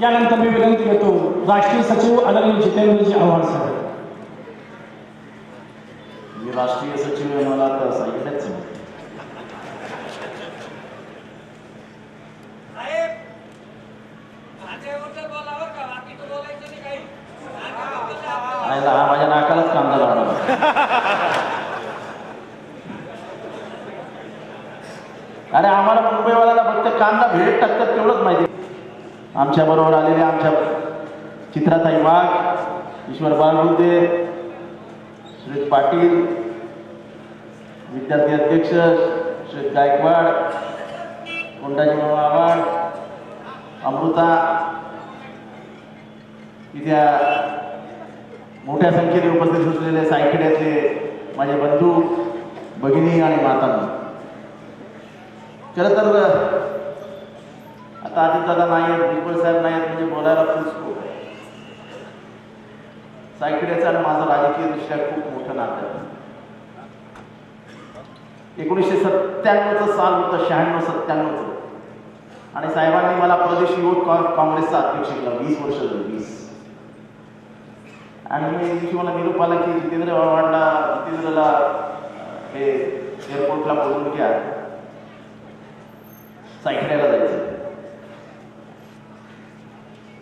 यानंतर मी विनंती करतो राष्ट्रीय सचिव आदरणीय जितेंद्रजी आव्हाड साहेब. मी राष्ट्रीय सचिव आहे मला आता सांगितलंच हा माझ्या नाकालाच कांदा लावणार अरे आम्हाला मुंबईवाल्याला फक्त कांदा भेट टाकतात तेवढंच माहिती. आमच्या बरोबर आलेले आमच्या चित्राताई वाघ ईश्वर बाळबुद्धे श्री पाटील विद्यार्थी अध्यक्ष श्री गायकवाड कोंडाजी मावाड अमृता इथे मोठ्या संख्येने उपस्थित असलेले सायखेड्यातले माझे बंधू भगिनी आणि माता. खरं तर आता दादा नाही आहेत साहेब नाही आहेत म्हणजे बोलायला खूप स्कोप आहे सायखेड्याचं आणि माझं राजकीय दृष्ट्या खूप मोठं नातं आहे. एकोणीसशे सत्त्याण्णवचं साल होतं शहाण्णव सत्त्याण्णवचं. आणि साहेबांनी मला प्रदेश युवक काँग्रेसचा अध्यक्ष केला वीस वर्ष झाली वीस. आणि मी दिवशी मला निरोप आला की जितेंद्र आव्हाडला जितेंद्रला हे एअरपोर्टला बोलून घ्या. सायकड्याला जायचं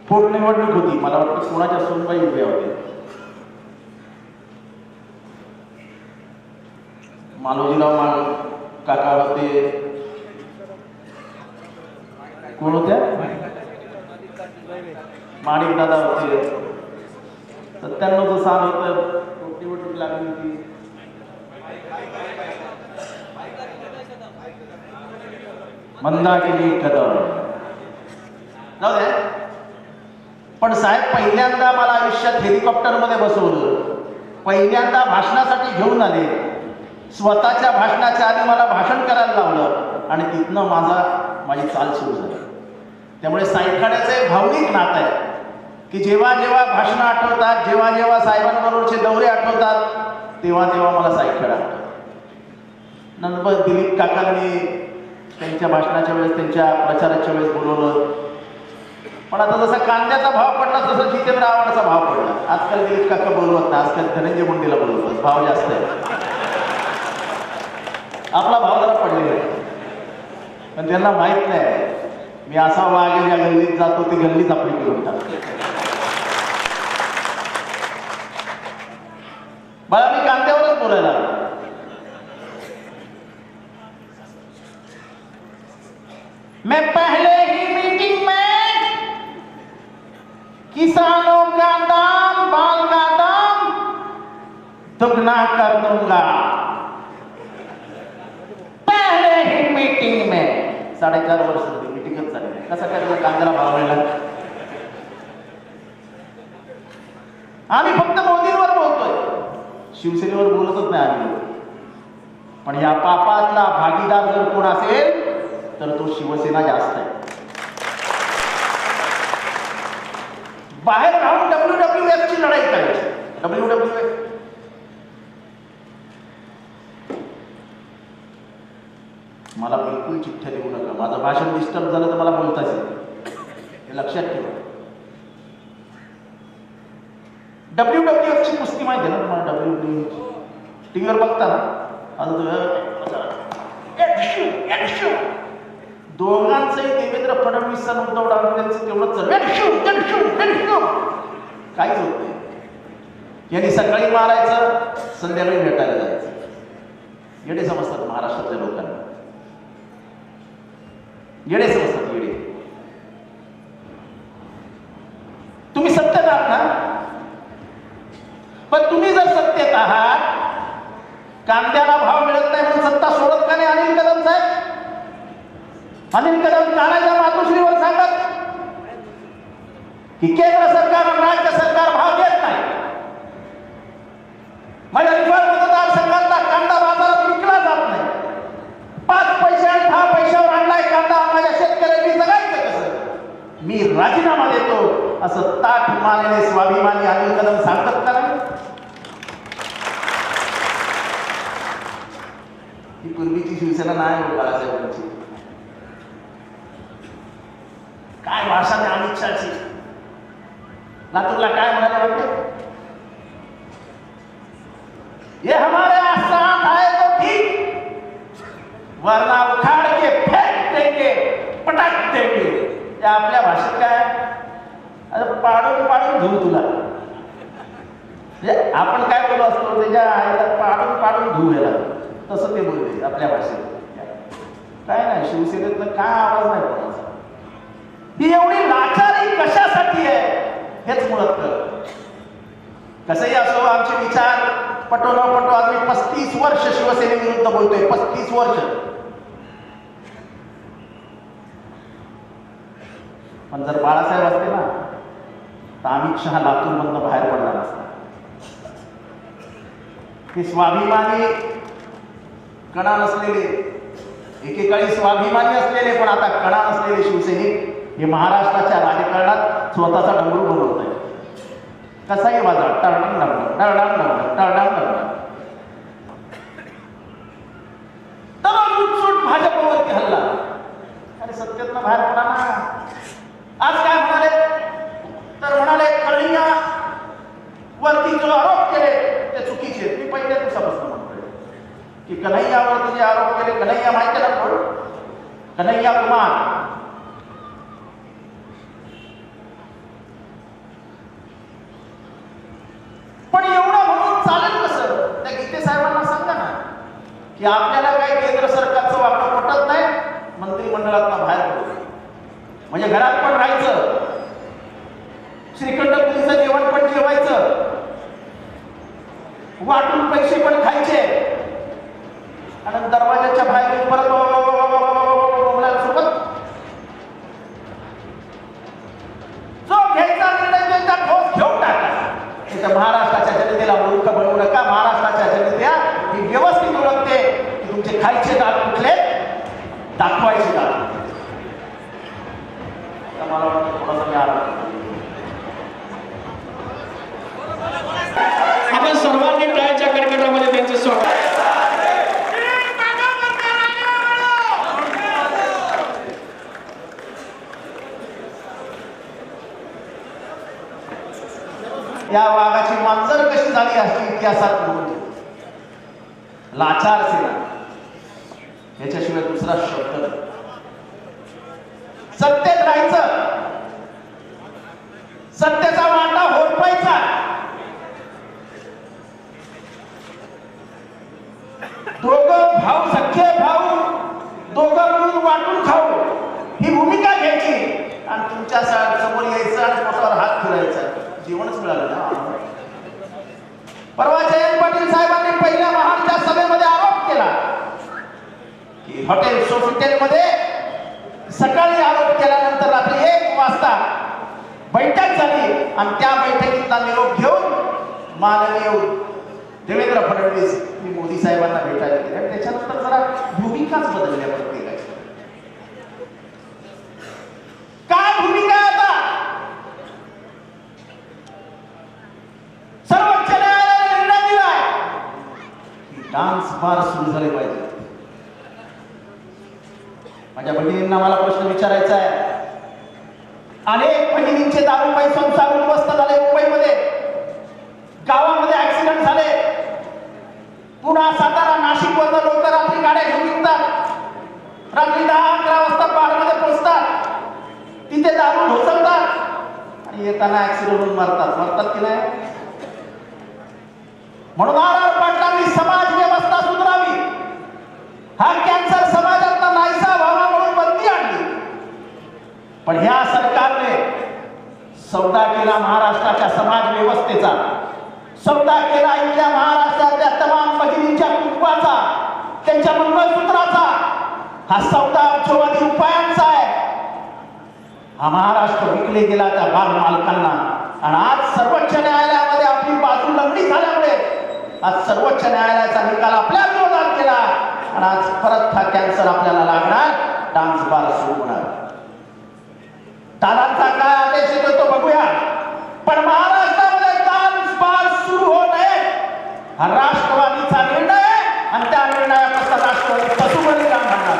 पोटनिवडणूक होती. मला वाटतं कोणाच्या सोनबाई उभ्या होत्या मालोजीराव मान काका होते. कोण होत्या? माणिक दादा होते. सत्त्याण्णवचं साल होतं. पोटनिवडणूक लागली होती. मंदाकिनी कदम जाऊ द्या. पण साहेब पहिल्यांदा मला आयुष्यात हेलिकॉप्टरमध्ये बसवलं. पहिल्यांदा भाषणासाठी घेऊन आले. स्वतःच्या भाषणाच्या आधी मला भाषण करायला लावलं आणि तिथनं माझा माझी चाल सुरू झाली. त्यामुळे सायखाड्याचं एक भावनिक नातं आहे की जेव्हा जेव्हा भाषणं आठवतात जेव्हा जेव्हा साहेबांबरोबरचे दौरे आठवतात तेव्हा तेव्हा मला सायखेड आठवतं नंतर दिलीप काकांनी त्यांच्या भाषणाच्या वेळेस त्यांच्या प्रचाराच्या वेळेस बोलवलं. पण आता जसा कांद्याचा भाव पडला तसं जितेंद्र आव्हाडाचा भाव पडला. आजकाल दिलीप काका बोलवत नाही आजकाल धनंजय मुंडेला बोलवतात. भाव जास्त आहे. आपला भाव जरा पडलेला आहे. पण त्यांना माहीत नाही. मी असा वागेल या गल्लीत जातो ती गल्लीच आपली करून टाकते. मला मी दुगना कर दूंगा पहले ही मीटिंग में साडेचार वर्ष झाली मीटिंगच चालली कसा काय कांद्याला भाव मिळाला आम्ही फक्त मोदींवर बोलतोय. शिवसेनेवर बोलतच नाही आम्ही. पण या पापातला भागीदार जर कोण असेल तर तो शिवसेना जास्त आहे. बाहेर राहून डब्ल्यू डब्ल्यू एफ ची लढाई करायची. डब्ल्यू डब्ल्यू एफ मला बिलकुल चिठ्ठ्या देऊ नका माझं भाषण डिस्टर्ब झालं तर मला बोलताच येईल हे लक्षात ठेवा. डब्ल्यू डब्ल्यू एफची कुस्ती माहिती आहे ना तुम्हाला? डब्ल्यू डब्ल्यू टी व्हीवर बघता ना आता दोघांचंही देवेंद्र फडणवीस आणि उद्धव ठाकरेंचं तेवढंच काहीच होत नाही. यांनी सकाळी मारायचं संध्याकाळी भेटायला जायचं. येडे समजतात महाराष्ट्रातल्या लोकांना. येडे समजतात येडे तुम्ही सत्तेत आहात ना? पण तुम्ही जर सत्तेत आहात कांद्याला भाव मिळत नाही म्हणून सत्ता सोडत का नाही अनिल कदम साहेब? अनिल कदम तानाच्या मातोश्रीवर सांगत की केंद्र सरकार आणि राज्य सरकार भाव देत नाही. म्हणजे माझ्या रिफर मतदारसंघातला कांदा बाजारात विकला जात नाही पाच पैसे आणि दहा पैशावर आणलाय शेतकऱ्यांनी जगायचं कसं? मी राजीनामा देतो असं ताट मानेने स्वाभिमानी अनिल कदम सांगतात का ही पूर्वीची शिवसेना नाही हो बाळासाहेबांची. काय भाषा नाही अमित शहाची? लातूरला काय म्हणाले वाटते? ये हमारे साथ आए तो ठीक. वरना उखाड़ के फेंक देंगे पटाक देंगे. आपल्या भाषेत काय? अरे पाडून पाडून धुऊ तुला. म्हणजे आपण काय बोललो असतो त्याच्या आईला पाडून पाडून धुऊ याला. तसं ते बोलते आपल्या भाषेत. काय नाही शिवसेनेतलं काय आवाज नाही कोणाचा. ही एवढी लाचारी कशासाठी आहे? हेच मुळात कळत कसंही असो आमचे विचार पटो न पटो आज मी पस्तीस वर्ष शिवसेनेविरुद्ध बोलतोय पस्तीस वर्ष. पण जर बाळासाहेब असते ना तर अमित शहा लातूरमधनं बाहेर पडणार नसता ते स्वाभिमानी कणा नसलेले एकेकाळी स्वाभिमानी असलेले पण आता कणा नसलेले शिवसैनिक हे महाराष्ट्राच्या राजकारणात स्वतःचा डमरू बनवत आहे कसाही वाजा टरडाम डमडम टरडाम डमडम टरडाम डमडम तर उठसूट भाजपवरती हल्ला अरे सत्तेतनं बाहेर पडा ना आज काय म्हणाले तर म्हणाले कळिया वरती जो आरोप केले ते चुकीचे आहेत. मी पहिल्या दिवसापासून म्हणतोय की कन्हैयावरती जे आरोप केले कन्हैया माहिती आहे ना कोण कन्हैया कुमार पण एवढं म्हणून चालेल कसं त्या गीते साहेबांना सांगा ना की आपल्याला काही केंद्र सरकारचं वागणं पटत नाही मंत्रिमंडळात बाहेर पडू म्हणजे घरात पण राहायचं श्रीखंड पुरीचं जेवण पण जेवायचं वाटून पैसे पण खायचे आणि दरवाजाच्या बाहेर येऊन परत बोलायला सोबत जो घ्यायचा निर्णय त्यांचा ठोस घेऊन टाका त्याच्या महाराष्ट्राच्या जनतेला मूर्ख बनवू नका. महाराष्ट्राच्या जनतेला ही व्यवस्थित ओळखते की तुमचे खायचे दात कुठले? दाखवायचे दात आता मला वाटतं थोडासा मी आराम करतो. आपण सर्वांनी टाळ्याच्या कडकडामध्ये त्यांचं स्वागत या वाघाची मांजर कशी झाली अशी इतिहासात नोंद लाचार सेना. याच्याशिवाय दुसरा शब्द नाही. सत्तेत राहायचं. सत्तेचा वाटा होरपायचा दोघं भाऊ सख्खे भाऊ दोघं मिळून वाटून खाऊ. ही भूमिका घ्यायची. आणि तुमच्या झालं. ना परवा जयंत पाटील साहेबांनी पहिल्या महाडच्या सभेमध्ये आरोप केला की हॉटेल सोफिटेल मध्ये सकाळी आरोप केल्यानंतर रात्री एक वाजता बैठक झाली आणि त्या बैठकीतला निरोप घेऊन माननीय देवेंद्र फडणवीस मी मोदी साहेबांना भेटायला गेले. आणि त्याच्यानंतर जरा भूमिकाच बदलल्या प्रत्येकाची काय भूमिका आहे आता सर्वोच्च न्यायालयाने निर्णय दिलाय की डान्स बार सुरू झाले पाहिजे. माझ्या बहिणींना मला प्रश्न विचारायचा आहे. अनेक बहिणींचे दारू पायी संसार उद्ध्वस्त झाले मुंबईमध्ये. गावामध्ये ऍक्सिडेंट झाले. पुन्हा सातारा नाशिक वरनं लोक रात्री गाड्या घेऊन निघतात. रात्री दहा अकरा वाजता बारमध्ये पोहोचतात. तिथे दारू ढोसळतात. आणि येताना ऍक्सिडेंट होऊन मरतात. मरतात की नाही? म्हणून आर आर पाटलांनी समाज व्यवस्था सुधारावी हा कॅन्सर समाजातला नाहीसा व्हावा म्हणून बंदी आणली पण ह्या सरकारने सौदा केला महाराष्ट्राच्या समाज व्यवस्थेचा. सौदा केला इथल्या महाराष्ट्रातल्या तमाम भगिनींच्या कुटुंबाचा त्यांच्या मंगळसूत्राचा. हा सौदा अब्जोवादी उपायांचा आहे. हा महाराष्ट्र विकले गेला त्या बाल मालकांना. आणि आज सर्वोच्च न्यायालयामध्ये आपली बाजू लंगडी झाल्यामुळे आज सर्वोच्च न्यायालयाचा निकाल आपल्या विरोधात केला आणि आज परत हा कॅन्सर आपल्याला लागणार डान्स बार सुरू होणार. दादांचा काय आदेश येतो तो बघूया. पण महाराष्ट्रामध्ये दान सुरू होत आहे. हा राष्ट्रवादीचा निर्णय आणि त्या निर्णयापासून राष्ट्रवादी काम म्हणणार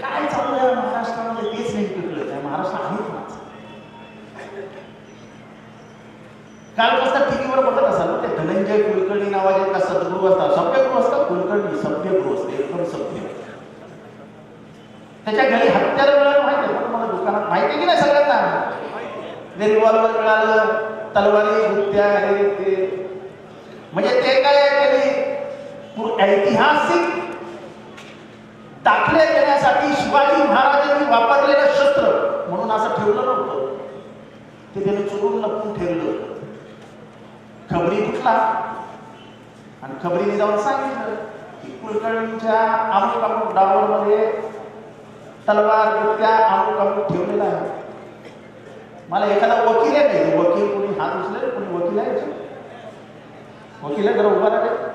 काय चालू महाराष्ट्रामध्ये? तेच नाही टिकलं महाराष्ट्र आहेत काल कसं टीव्हीवर बघत असाल ते धनंजय कुलकर्णी नावाचे का सद्गुरू असतात सभ्यगुरू असतात कुलकर्णी सभ्यगुरू असते एकदम सभ्य. त्याच्या घरी हत्यार मिळालं माहिती आहे का? दुकानात माहिती आहे की नाही सगळ्यांना? रिव्हॉल्वर मिळालं तलवारी गुत्त्या हे ते. म्हणजे ते काय त्यांनी? ऐतिहासिक दाखले देण्यासाठी शिवाजी महाराजांनी वापरलेलं शस्त्र म्हणून असं ठेवलं नव्हतं. ते त्याने चुरून लपून ठेवलं. खबरी कुठला? आणि खबरीने जाऊन सांगितलं की कुलकर्णीच्या अमुक अमुक डावरमध्ये तलवार बिबट्या अमुक अमुक ठेवलेला आहे. मला एखादा वकील आहे नाही वकील कोणी हात उचले कोणी वकील आहे वकील आहे जरा उभा राहिले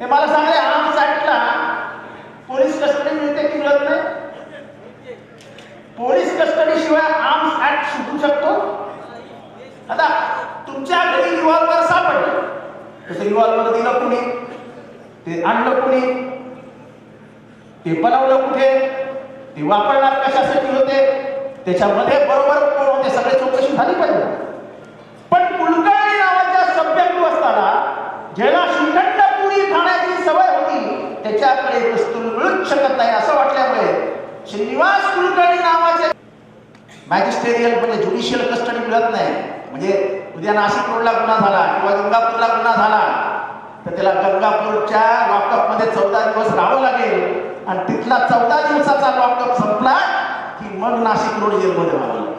हे मला सांगले आम ऍक्टला पोलीस कस्टडी मिळते की मिळत नाही? पोलीस कस्टडी शिवाय आम ऍक्ट सुटू शकतो? आता तुमच्या घरी रिव्हॉल्वर सापडले. तसं रिव्हॉल्वर दिलं कुणी? ते आणलं कुणी? ते बनवलं कुठे? ते वापरणार कशासाठी होते? त्याच्यामध्ये बरोबर कोण होते? सगळे चौकशी झाली पाहिजे. पण कुलकर्णी नावाच्या सभ्य असताना ज्याला श्रीखंड खाण्याची सवय होती त्याच्याकडे वस्तू मिळूच शकत नाही असं वाटल्यामुळे श्रीनिवास कुलकर्णी नावाचे मॅजिस्ट्रेरियल म्हणजे ज्युडिशियल कस्टडी मिळत नाही. म्हणजे उद्या नाशिक रोडला गुन्हा झाला किंवा गंगापूरला गुन्हा झाला तर त्याला गंगापूरच्या लॉकअपमध्ये चौदा दिवस राहावं लागेल. आणि तिथला चौदा दिवसाचा लॉकअप संपला की मग नाशिक रोड जेलमध्ये व्हावं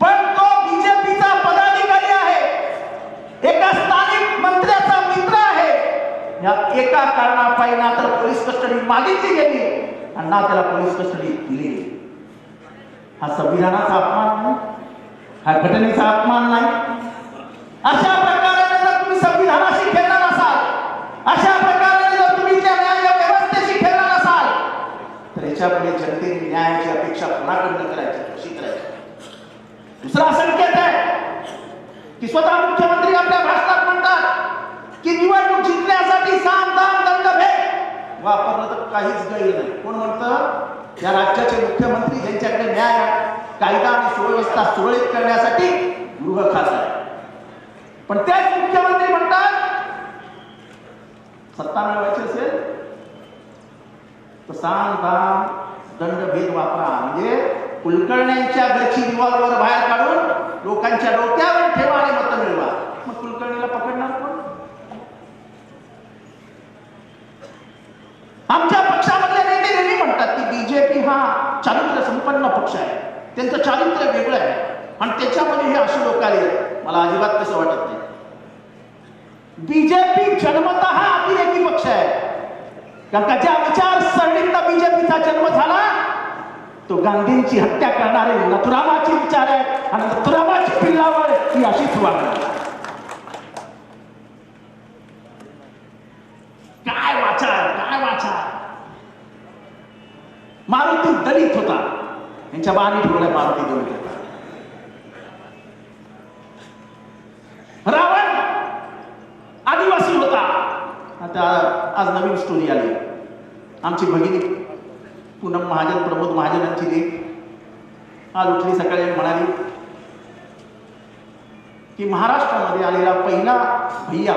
पण तो बीजेपीचा पदाधिकारी आहे. एका स्थानिक मंत्र्याचा मित्र आहे. या एका कारणापायी ना तर पोलीस कस्टडी मागितली गेली आणि ना त्याला पोलीस कस्टडी दिली गेली. हा संविधानाचा अपमान नाही. हा घटनेचा अपमान नाही. अशा तर जनतेने न्यायाची अपेक्षा कोणाकडनं करायची कशी करायची? दुसरा संकेत आहे की स्वतः मुख्यमंत्री आपल्या भाषणात म्हणतात की निवडणूक जिंकण्यासाठी साम दाम दंड भेद वापरलं तर काहीच गैर नाही. कोण म्हणतं? या राज्याचे मुख्यमंत्री यांच्याकडे न्याय कायदा आणि सुव्यवस्था सुरळीत करण्यासाठी गृह खास आहे पण त्याच मुख्यमंत्री म्हणतात सत्ता मिळवायची असेल तर साम दाम दंडभेद वापरा. म्हणजे कुलकर्ण्यांच्या घरची रिव्हॉल्वर बाहेर काढून लोकांच्या डोक्यावर ठेवा आणि मत मिळवा. मग कुलकर्णीला पकडणार कोण? आमच्या पक्षामधले नेते नेहमी म्हणतात की बीजेपी हा चारित्र्य संपन्न पक्ष आहे. त्यांचं चारित्र्य वेगळं आहे. आणि त्याच्यामध्ये हे अशी लोक आले. मला अजिबात कसं वाटत नाही. बीजेपी जन्मत हा अतिरेकी पक्ष आहे. कारण विचार ज्या विचारसरणीतला बीजेपीचा जन्म झाला. तो गांधींची हत्या करणारे नथुरामाचे विचार आहे आणि नथुरामाची पिल्लावर ही अशीच वागणार. काय वाचा काय वाचा मारुती दलित होता. यांच्या बाणी ठेवल्या मारुती दलित होता. रावण आदिवासी होता. आता आज नवीन स्टोरी आली. आमची भगिनी पूनम महाजन प्रमोद महाजनांची लेख आज उठली सकाळी म्हणाली की महाराष्ट्रामध्ये आलेला पहिला भैया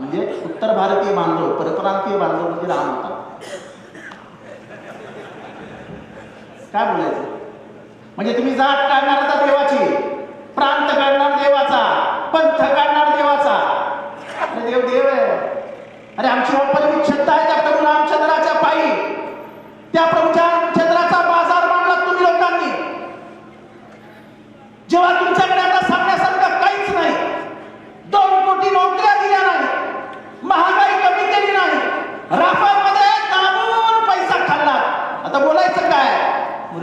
म्हणजे उत्तर भारतीय बांधव परप्रांतीय बांधव म्हणजे राम होता. काय बोलायचं? म्हणजे तुम्ही जात काढणार आता देवाची प्रांत काढणार देवाचा पंथ काढणार देवाचा. देव देव आहे. अरे आमची वापरली क्षमता आहे त्या प्रभू रामचंद्राच्या पायी. त्या प्रभूच्या रामचंद्राचा बाजार मांडला तुम्ही लोकांनी. जेव्हा तुमच्याकडे आता सांगण्यासारखं काहीच नाही दोन कोटी नोकऱ्या दिल्या नाही महागाई कमी केली नाही राफामध्ये दाबून पैसा खाल्ला. आता बोलायचं काय?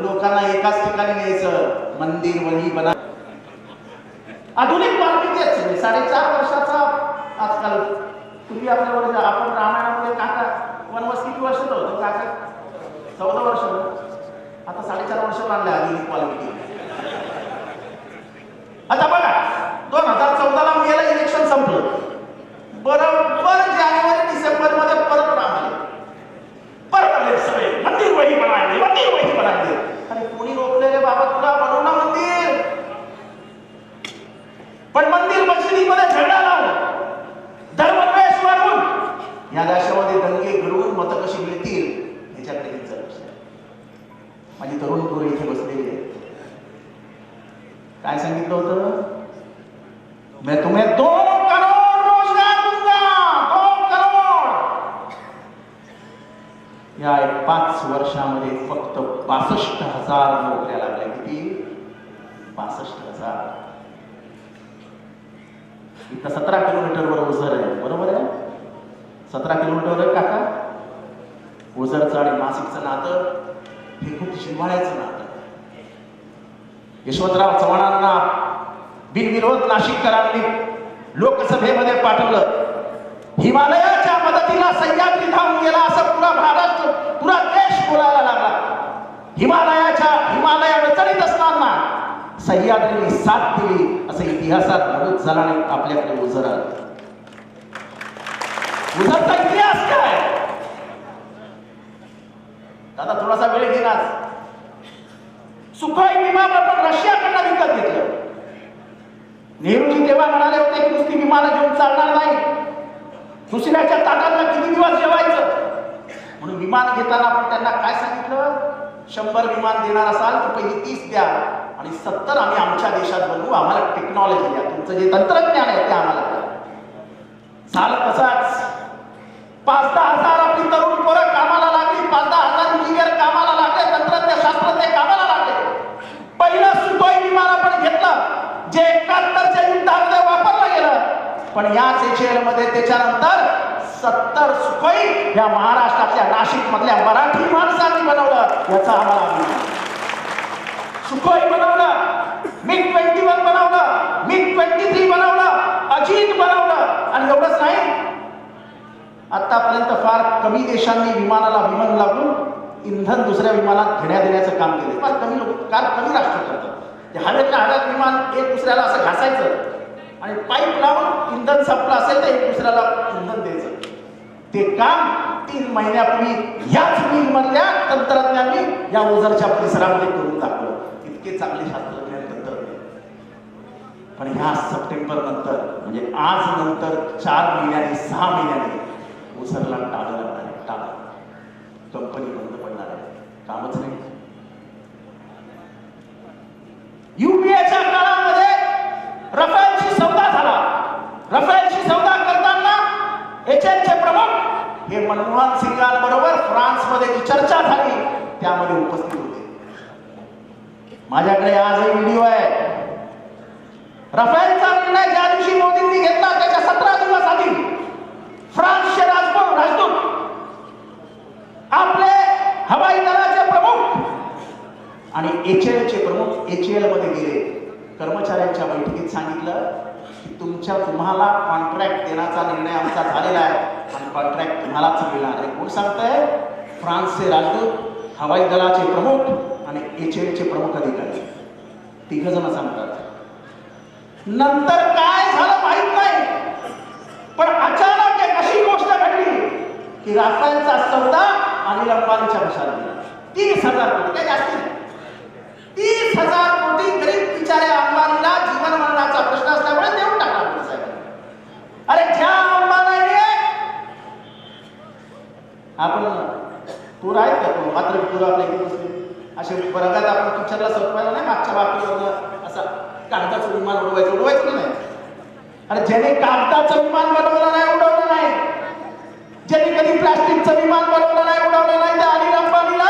लोकांना एकाच ठिकाणी न्यायचं मंदिर वही बना आधुनिक किती आपल्या वर्ष आपण रामायणामध्ये काका वनवास किती वर्ष होतो? काका? चौदा वर्ष आता साडेचार वर्ष बांधल्या आधी वाल्मिकी आता बघा दोन हजार चौदाला मेला इलेक्शन संपलं बरोबर जानेवारी डिसेंबरमध्ये परत राम आले परत आले सगळे मंदिर वही बनायले मंदिर वही बनायले आणि कोणी रोखलेले बाबा तुला बनव ना मंदिर मिळतील ह्याच्याकडे त्यांचं लक्ष आहे माझी तरुण पोरं इथे बसलेली आहेत काय सांगितलं होतं मैं तुम्हें दो करोड रोजगार दूंगा दो करोड या एक पाच वर्षामध्ये फक्त बासष्ट हजार नोकऱ्या लागल्या किती बासष्ट हजार इथं सतरा किलोमीटरवर ओझर आहे बरोबर आहे सतरा किलोमीटरवर आहे काका ओझरचं आणि नाशिकचं नातं हे खूप जिव्हाळ्याचं नातं. यशवंतराव चव्हाणांना बिनविरोध नाशिककरांनी लोकसभेमध्ये पाठवलं. हिमालयाच्या मदतीला सह्याद्री धावून गेला असं पुरा महाराष्ट्र पुरा देश बोलायला लागला. हिमालयाच्या हिमालय चढित असताना सह्याद्रीने साथ दिली असं इतिहासात नमूद झाला नाही आपल्याकडे उजर उजरता इतिहास काय दादा थोडासा वेळ घेणार सुखोई विमान आपण रशियाकडनं विकत घेतलं. नेहरूजी तेव्हा म्हणाले होते की नुसती विमानं घेऊन चालणार नाही. दुसऱ्याच्या ताटांना किती दिवस जेवायचं? म्हणून विमान घेताना आपण त्यांना काय सांगितलं? शंभर विमान देणार असाल तर पहिली तीस द्या. आणि सत्तर आम्ही आमच्या देशात बनवू आम्हाला टेक्नॉलॉजी द्या. तुमचं जे तंत्रज्ञान आहे ते आम्हाला द्या. झालं कसं पाच दहा हजार आपली तरुण पोरं कामाला लागली पाच दहा हजार इंजिनियर कामाला लागले तंत्रज्ञ शास्त्रज्ञ कामाला लागले पहिलं सुखोई विमान आपण घेतलं जे एकाहत्तरच्या युद्धामध्ये वापरलं गेलं पण याच एचएलमध्ये त्याच्यानंतर सत्तर सुखई या महाराष्ट्रातल्या नाशिक मधल्या मराठी माणसांनी बनवलं याचा आम्हाला सुखोई बनवलं मी ट्वेंटी वन बनवलं मी ट्वेंटी थ्री बनवलं अजित बनवलं. आणि एवढंच नाही आतापर्यंत फार कमी देशांनी विमानाला विमान लागून इंधन दुसऱ्या विमानात घेण्या देण्याचं काम केलं. फार कमी लोक फार कमी राष्ट्र करतात. ते हवेतल्या हव्यात विमान एक दुसऱ्याला असं घासायचं. आणि पाईप लावून इंधन संपलं असेल तर एक दुसऱ्याला इंधन द्यायचं. ते काम तीन महिन्यापूर्वी ह्याच मिल मधल्या तंत्रज्ञांनी या ओझरच्या परिसरामध्ये करून दाखवलं इतके चांगले शास्त्रज्ञान तंत्रज्ञ. पण ह्या सप्टेंबर नंतर म्हणजे आज नंतर चार महिन्याने सहा महिन्याने ओझरला टाळं लागणार आहे कंपनी बंद पडणार आहे. कामच नाही. युपीएच्या काळामध्ये रफा रफेलशी सौदा करताना एच चे प्रमुख हे मनमोहन सिंगांबरोबर फ्रान्समध्ये जी चर्चा झाली त्यामध्ये उपस्थित होते. माझ्याकडे आजही व्हिडिओ आहे. रफेलचा निर्णय ज्या दिवशी मोदींनी घेतला त्याच्या सतरा दिवस आधी फ्रान्सचे राजभव राजदूत आपले हवाई दलाचे प्रमुख आणि एच चे प्रमुख एच मध्ये गेले. कर्मचाऱ्यांच्या बैठकीत सांगितलं तुमच्या तुम्हाला कॉन्ट्रॅक्ट देण्याचा निर्णय आमचा झालेला आहे. आणि कॉन्ट्रॅक्ट तुम्हालाच मिळणार आहे. कोण सांगतंय? फ्रान्सचे राजदूत हवाई दलाचे प्रमुख आणि एच प्रमुख अधिकारी. तिघ जण सांगतात. नंतर काय झालं माहीत नाही. पण अचानक एक अशी गोष्ट घडली की राफेलचा सौदा अनिल अंबानीच्या घशात गेला तीस हजार कोटी. काय जास्त तीस हजार कोटी गरीब बिचाऱ्या अंबानीला जीवन मरणाचा प्रश्न असल्यामुळे साहेबांनी. अरे ज्या अंबानीने आपण तूर आहेत का तू मात्र तूर आपल्या इथे बसले असे वर्गात आपण पिक्चरला सोपवायला नाही मागच्या बाकीवर असा कागदाचं विमान उडवायचं उडवायचं नाही? अरे ज्याने कागदाचं विमान बनवलं नाही उडवलं नाही. ज्याने कधी प्लास्टिकचं विमान बनवलं नाही उडवलं नाही त्या अनिल अंबानीला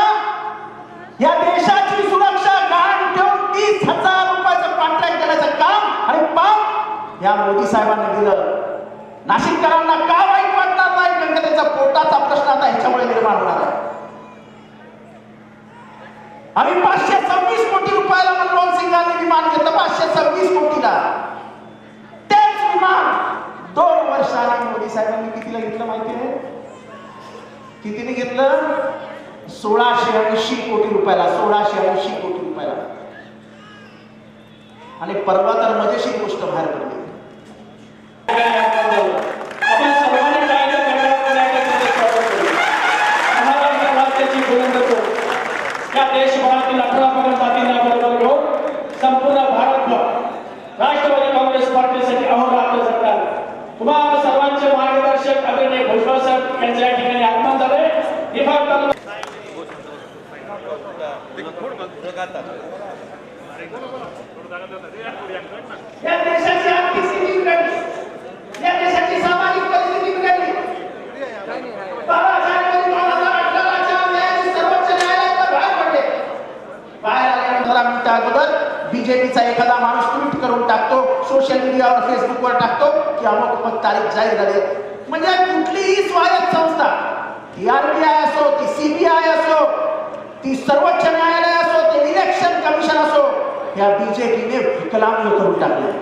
या देशाची सुरक्षा गहाण ठेवून तीस हजार रुपयाचं कॉन्ट्रॅक्ट देण्याचं काम आणि पाप या मोदी साहेबांनी दिलं. नाशिककरांना का वाईट वाटणार नाही कारण त्याचा पोटाचा प्रश्न आता ह्याच्यामुळे निर्माण होणार आहे. आम्ही पाचशे सव्वीस कोटी रुपयाला मनमोहन सिंगांनी विमान घेतलं. पाचशे सव्वीस कोटीला. तेच विमान दोन वर्षाला मोदी साहेबांनी कितीला घेतलं माहिती आहे कितीने घेतलं? सोळाशे ऐंशी कोटी रुपयाला सोळाशे ऐंशी कोटी रुपयाला. आणि परवा तर मजेशीर गोष्ट बाहेर पडली. या देशभरातील अठरा पन्नास जातींना बरोबर घेऊन संपूर्ण भारतभर राष्ट्रवादी काँग्रेस पार्टीसाठी अहोरात्र सरकार तुम्हा सर्वांचे मार्गदर्शक आदरणीय भुजबळ साहेब यांच्या या ठिकाणी आगमन झाले विभाग या देशाची आर्थिक स्थिती बिघडली या देशाची सामाजिक परिस्थिती बिघडली बारा जानेवारी दोन हजार अठराच्या न्यायाधीश सर्वोच्च न्यायालयात बाहेर पडले बाहेर आल्यानंतर अगोदर. बीजेपीचा एखादा माणूस ट्विट करून टाकतो सोशल मीडियावर फेसबुकवर टाकतो की अमुक मग तारीख जाहीर झाली. म्हणजे कुठलीही स्वायत्त संस्था ती आरबीआय असो ती सीबीआय असो ती सर्वोच्च न्यायालय असो ते इलेक्शन कमिशन असो या बीजेपीने विकलांग करून टाकले.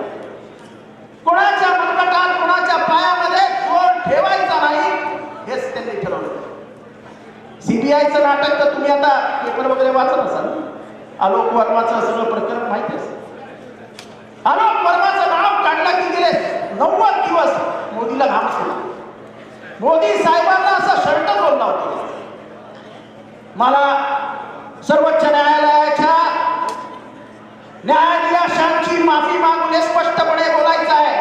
कोणाच्या मनगटात कोणाच्या पायामध्ये जोर ठेवायचा नाही हेच त्यांनी ठरवलं. सीबीआयचं नाटक तर तुम्ही आता पेपर वगैरे वाचत असाल. आलोक वर्माचं सगळं प्रकरण माहिती असेल. आलोक वर्माचं नाव काढलं की गेले नव्वद दिवस मोदीला घाम केला मोदी साहेबांना असं शर्ट बोलला होता. मला सर्वोच्च न्यायालयाच्या न्यायाधीशांची माफी मागून हे स्पष्टपणे बोलायचं आहे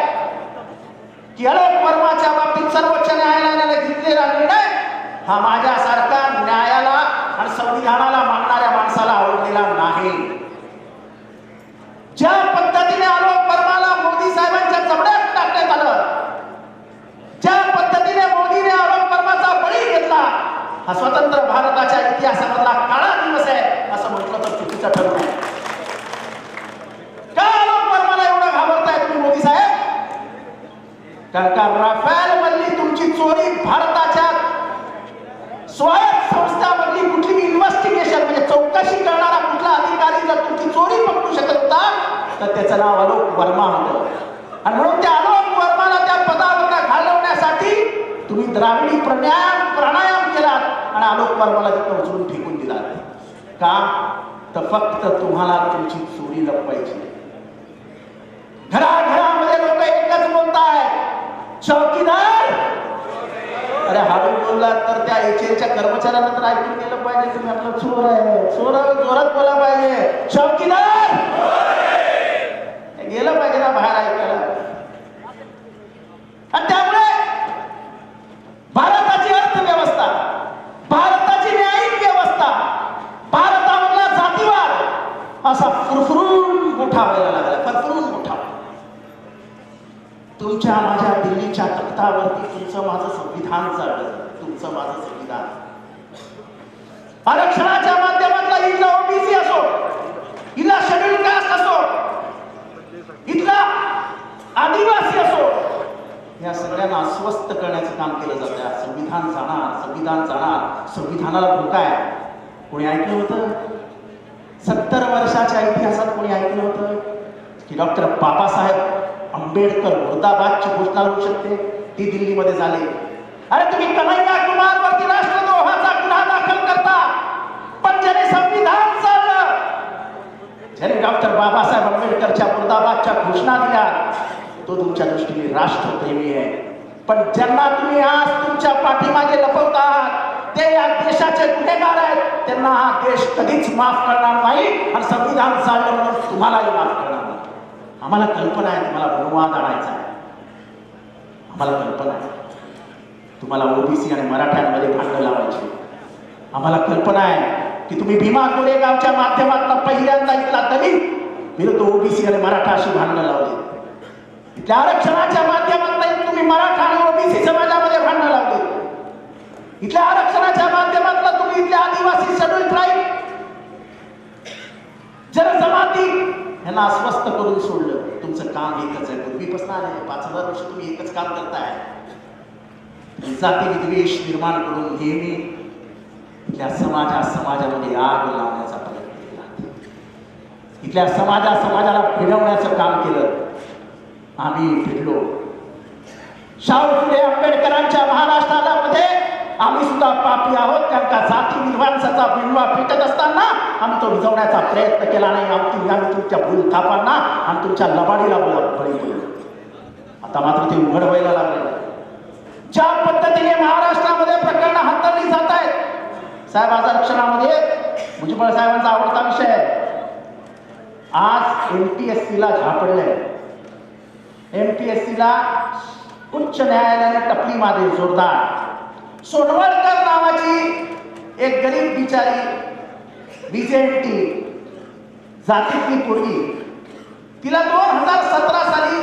की अलोक वर्माच्या बाबतीत सर्वोच्च न्यायालयाने घेतलेला निर्णय हा माझ्यासारखा आणि संविधानाला मागणाऱ्या माणसाला आवडलेला नाही. ज्या पद्धतीने आलोक वर्माला मोदी साहेबांच्या जबड्यात टाकण्यात आलं. ज्या पद्धतीने मोदीने आलोक वर्माचा बळी घेतला. हा स्वतंत्र भारताच्या इतिहासामधला काळा दिवस आहे असं म्हटलं तर चुकीचं ठरत नाही का आलोक वर्माला एवढं घाबरताय तुम्ही मोदी साहेब? कारण का तर त्याचं नाव आलोक वर्मा होतं. आणि म्हणून त्या आलोक वर्माला त्या पदावर घालवण्यासाठी तुम्ही द्राविडी प्राणायाम प्राणायाम केलात आणि आलोक वर्माला तिथं उचलून फेकून दिलात. का? तर फक्त तुम्हाला तुमची चोरी लपवायची घराघरामध्ये लोक एकच बोलतायत. चौकीदार! अरे हळू बोलला तर त्या एचएलच्या कर्मचाऱ्यांना तर ऐकून गेलं पाहिजे तुम्ही. आपलं चोर आहे. चोर जोरात बोला पाहिजे. चौकीदार! गेलं पाहिजे ना बाहेर ऐकायला. आणि त्यामुळे भारताची अर्थव्यवस्था भारताची न्यायिक व्यवस्था भारतामधला जातीवाद असा फुरफुरून मोठा व्हायला लागला फरफुरून मोठा तुमच्या माझ्या दिल्लीच्या तख्तावरती तुमचं माझं संविधान चाललं तुमचं माझं संविधान. आरक्षणाच्या माध्यमातला इथला ओबीसी असो हिला शेड्यूल कास्ट असो इथला आदिवासी असो. या सगळ्यांना अस्वस्थ करण्याचं काम केलं जातं. आहे. संविधान जाणार संविधान जाणार संविधानाला धोका आहे. कोणी ऐकलं होतं? सत्तर वर्षाच्या इतिहासात कोणी ऐकलं होतं? की डॉक्टर बाबासाहेब आंबेडकर मुर्दाबादची घोषणा होऊ शकते? ती दिल्लीमध्ये झाली. अरे तुम्ही कन्हैया कुमार वरती राष्ट्रद्रोहाचा गुन्हा दाखल करता. पण ज्याने संविधान चाललं ज्याने डॉक्टर बाबासाहेब आंबेडकरच्या मुर्दाबादच्या घोषणा दिल्या तो तुमच्या दृष्टीने राष्ट्रप्रेमी आहे. पण ज्यांना तुम्ही आज तुमच्या पाठीमागे लपवत आहात ते या देशाचे गुन्हेगार आहेत. त्यांना हा देश कधीच माफ करणार नाही आणि संविधान चाललं म्हणून तुम्हालाही माफ करणार नाही. आम्हाला कल्पना आहे तुम्हाला अनुवाद आणायचा आहे. आम्हाला कल्पना आहे. तुम्हाला ओबीसी आणि मराठ्यांमध्ये भांडणं लावायची आम्हाला कल्पना आहे की तुम्ही भीमा कोरेगावच्या माध्यमातून पहिल्यांदा इथला दलित विरुद्ध ओबीसी आणि मराठा अशी भांडणं लावली इथल्या आरक्षणाच्या माध्यमातून तुम्ही मराठा आणि ओबीसी समाजामध्ये भांडणं लावली. इथल्या आरक्षणाच्या माध्यमातून तुम्ही इथल्या आदिवासी शेड्यूल ट्राईब जनजमाती यांना अस्वस्थ करून सोडलं. तुमचं काम एकच आहे. पूर्वीपासून आहे. पाच हजार वर्ष तुम्ही एकच काम करताय. जाती विद्वेष निर्माण करून नेहमी इथल्या समाजा समाजामध्ये आग लावण्याचा प्रयत्न केला. इथल्या समाजा समाजाला भिडवण्याचं काम केलं. आम्ही फिरलो. शाहू फुले आंबेडकरांच्या महाराष्ट्राला मध्ये आम्ही सुद्धा पापी आहोत कारण का जाती विध्वंसाचा बिंबा पेटत असताना आम्ही तो रुजवण्याचा प्रयत्न केला नाही. आमची आम्ही तुमच्या भूल थापांना आणि तुमच्या लबाडीला बोला- बळी आता मात्र ते उघड व्हायला लागले. ज्या पद्धतीने महाराष्ट्रामध्ये प्रकरणं हाताळली जात आहेत साहेब आज आरक्षणामध्ये भुजबळ साहेबांचा आवडता विषय आहे. आज एम पी एस सीला झापडलंय. एम पी एस सीला उच्च न्यायालयाने टपली मारली जोरदार. सोनवळकर नावाची एक गरीब बिचारी बीजेएनटी जातीतली पोरगी तिला दोन हजार सतरा साली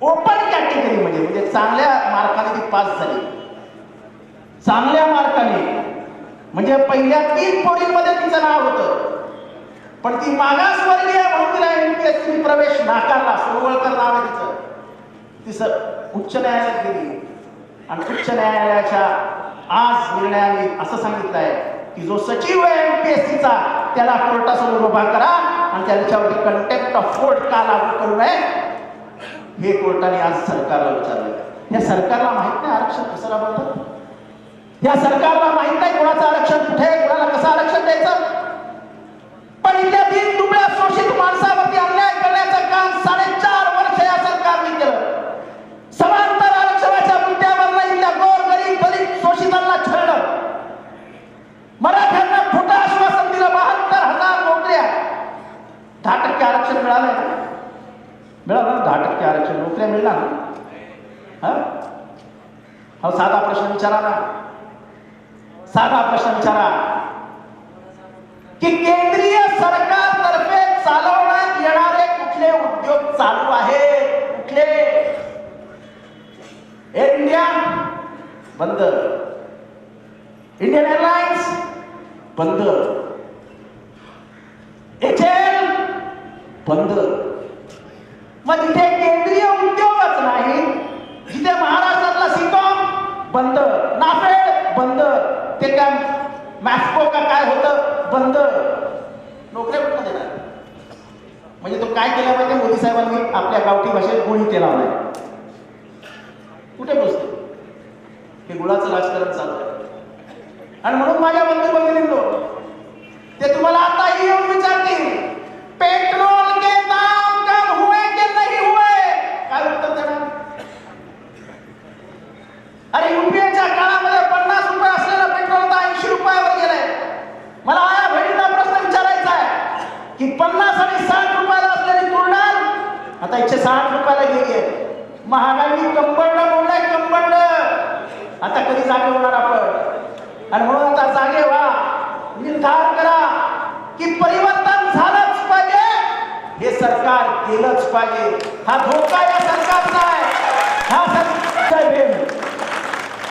ओपन कॅटेगरी म्हणजे म्हणजे चांगल्या मार्काने ती पास झाली. चांगल्या मार्काने. म्हणजे पहिल्या तीन पोरींमध्ये तिचं नाव होतं. पण ती मागासवर्गीय तिला एमपीएससी प्रवेश नाकारला सोरवळकर नाव आहे तिचं. ती उच्च न्यायालयात गेली. आणि उच्च न्यायालयाच्या आज निर्णयाने असं सांगितलं आहे की जो सचिव आहे एमपीएससीचा त्याला कोर्टासमोर उभा करा आणि त्याच्यावरती कंटेम्प्ट ऑफ कोर्ट का लागू करू नये हे कोर्टाने आज सरकारला विचारलं या सरकारला माहीत नाही आरक्षण कसं राबवतं या सरकारला माहीत नाही कोणाचं आरक्षण कुठे आहे कोणाला कसं आरक्षण द्यायचं? पण इथल्या तीन दुबळ्या शोषित माणसावरती अन्याय करण्याचं काम साडेचार वर्ष या सरकारने केलं. समांतर आरक्षणाच्या मुद्द्यावर इथल्या गोर गरीब दलित शोषितांना छळलं. मराठ्यांना खोटं आश्वासन दिलं बहात्तर हजार नोकऱ्या दहा टक्के आरक्षण मिळालं ना? मिळालं ना? दहा टक्के आरक्षण नोकऱ्या मिळणार ना? हा? साधा प्रश्न विचारा ना. साधा प्रश्न विचारा. की केंद्रीय इंडिया? बंद. Indian Airlines? बंद. एचएल? बंद. मग जिथे केंद्रीय उद्योगच नाही. जिथे महाराष्ट्रातला सिकॉम बंद. नाफेड? बंद. ते काय मॅस्को का काय होतं? बंद. नोकऱ्या कुठं देणार? म्हणजे तो काय केला पाहिजे मोदी साहेबांनी? आपल्या गावठी भाषेत गुळी केला नाही कुठे बसतो हे गुळाचं राजकारण चालू आहे. आणि म्हणून माझ्या बंधू भगिनींनो ते तुम्हाला आता येऊन विचारतील पेट्रोल के दाम कम हुए के नहीं हुए? काय उत्तर देणार? अरे युपीएच्या काळामध्ये पन्नास रुपये असलेलं पेट्रोल आता ऐंशी रुपयावर गेलंय. मला आया बहिणीला प्रश्न विचारायचा आहे की पन्नास आणि साठ रुपयाला असलेली तूर आता एकशे साठ रुपयाला गेली आहे. महागाई कंबरनं मोडलाय आता कधी जागे होणार आपण? आणि म्हणून आता जागे व्हा. निर्धार करा की परिवर्तन झालंच पाहिजे हे सरकार केलंच पाहिजे. हा धोका या सरकारचा आहे. हा सरकार